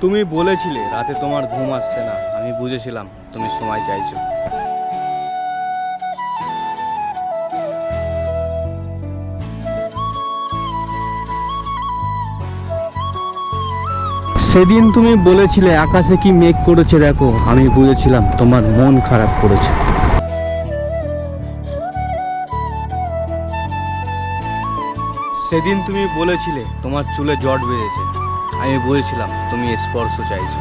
তুমি বলেছিলে রাতে তোমার ঘুম আসছে না। আমি বুঝেছিলাম তুমি সময় চাইছো। সেদিন তুমি বলেছিলে আকাশে কি মেঘ করেছে দেখো। আমি বুঝেছিলাম তোমার মন খারাপ করেছে। সেদিন তুমি বলেছিলে তোমার চুলে জট বেঁধেছে। আমি বলেছিলাম, তুমি স্পর্শ চাইছো।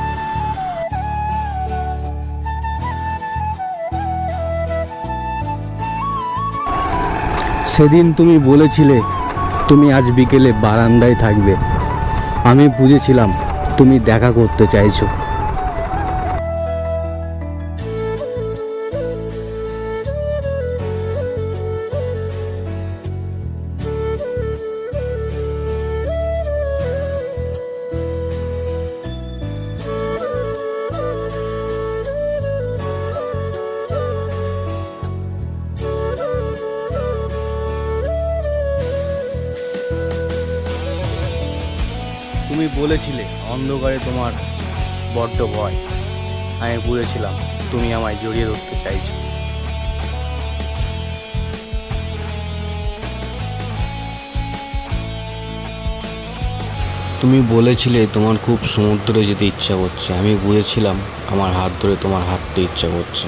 সেদিন তুমি বলেছিলে, তুমি আজ বিকেলে বারান্দায় থাকবে। আমি বুঝেছিলাম, তুমি দেখা করতে চাইছো। তুমি বলেছিলে অন্ধকারে তোমার বড্ড ভয়। আমি বুঝেছিলাম তুমি আমায় জড়িয়ে ধরতে চাইছো। তুমি বলেছিলে তোমার খুব সমুদ্রে যেতে ইচ্ছা করছে। আমি বুঝেছিলাম আমার হাত ধরে তোমার হাঁটতে ইচ্ছা করছে।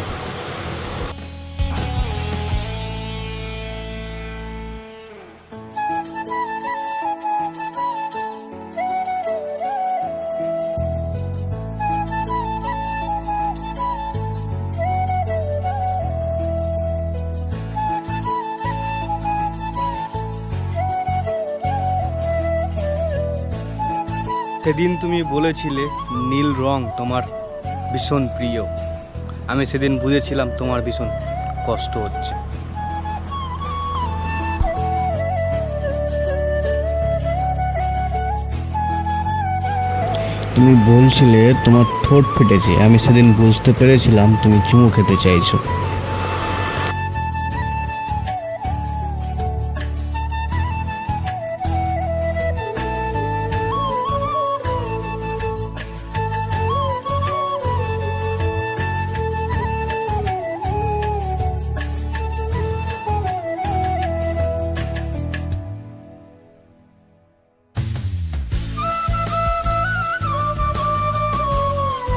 সেদিন তুমি বলেছিলে নীল রং তোমার ভীষণ প্রিয়। আমি সেদিন বুঝেছিলাম তোমার ভীষণ কষ্ট হচ্ছে। তুমি বলছিলে তোমার ঠোঁট ফেটেছে। আমি সেদিন বুঝতে পেরেছিলাম তুমি চুমু খেতে চাইছো।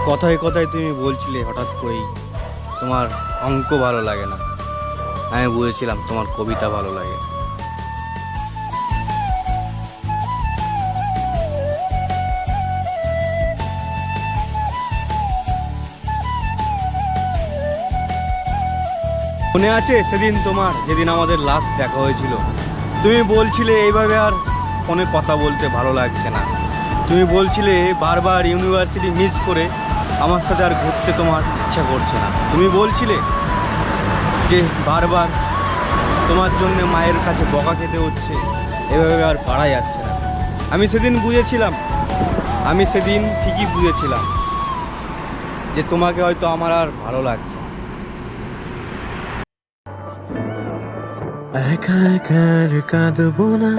কথায় কথায় তুমি বলছিলে হঠাৎ করেই, তোমার অঙ্ক ভালো লাগে না। আমি বুঝেছিলাম তোমার কবিতা ভালো লাগে। মনে আছে সেদিন তোমার, যেদিন আমাদের লাস্ট দেখা হয়েছিল? তুমি বলছিলে এইভাবে আর ফোনে কথা বলতে ভালো লাগছে না। তুমি বলছিলে বারবার ইউনিভার্সিটি মিস করে আমার সাথে আর ঘুরতে তোমার ইচ্ছা করছে না। তুমি বলছিলে যে বারবার তোমার জন্য মায়ের কাছে বকা খেতে হচ্ছে, এভাবে আর পারা যাচ্ছে না। আমি সেদিন বুঝেছিলাম, আমি সেদিন ঠিকই বুঝেছিলাম যে তোমাকে হয়তো আমার আর ভালো লাগছে। একা একা আর কাঁদবো না,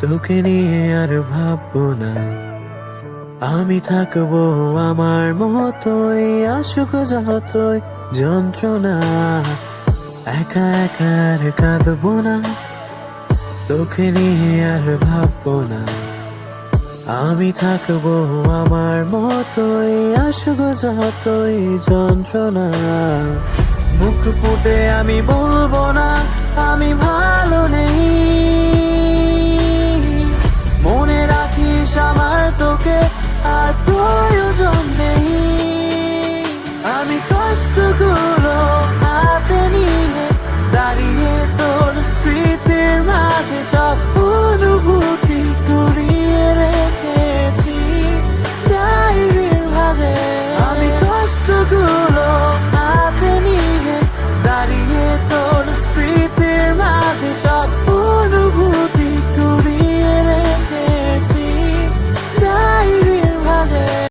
তোকে নিয়ে আর ভাববো না। আমি থাকব আমার মতোই, আসুক যতই যন্ত্রণা। একা একা আর কাঁদবো না, তোকে নিয়ে আর ভাববো না। আমি থাকব আমার মতোই, আসুক যতই যন্ত্রণা। মুখ ফুটে আমি বলব না, আমি ভালো নেই। মুহূর্তগুলো হাতে নিয়ে দাঁড়িয়ে তোর স্মৃতির মাঝে সব অনুভূত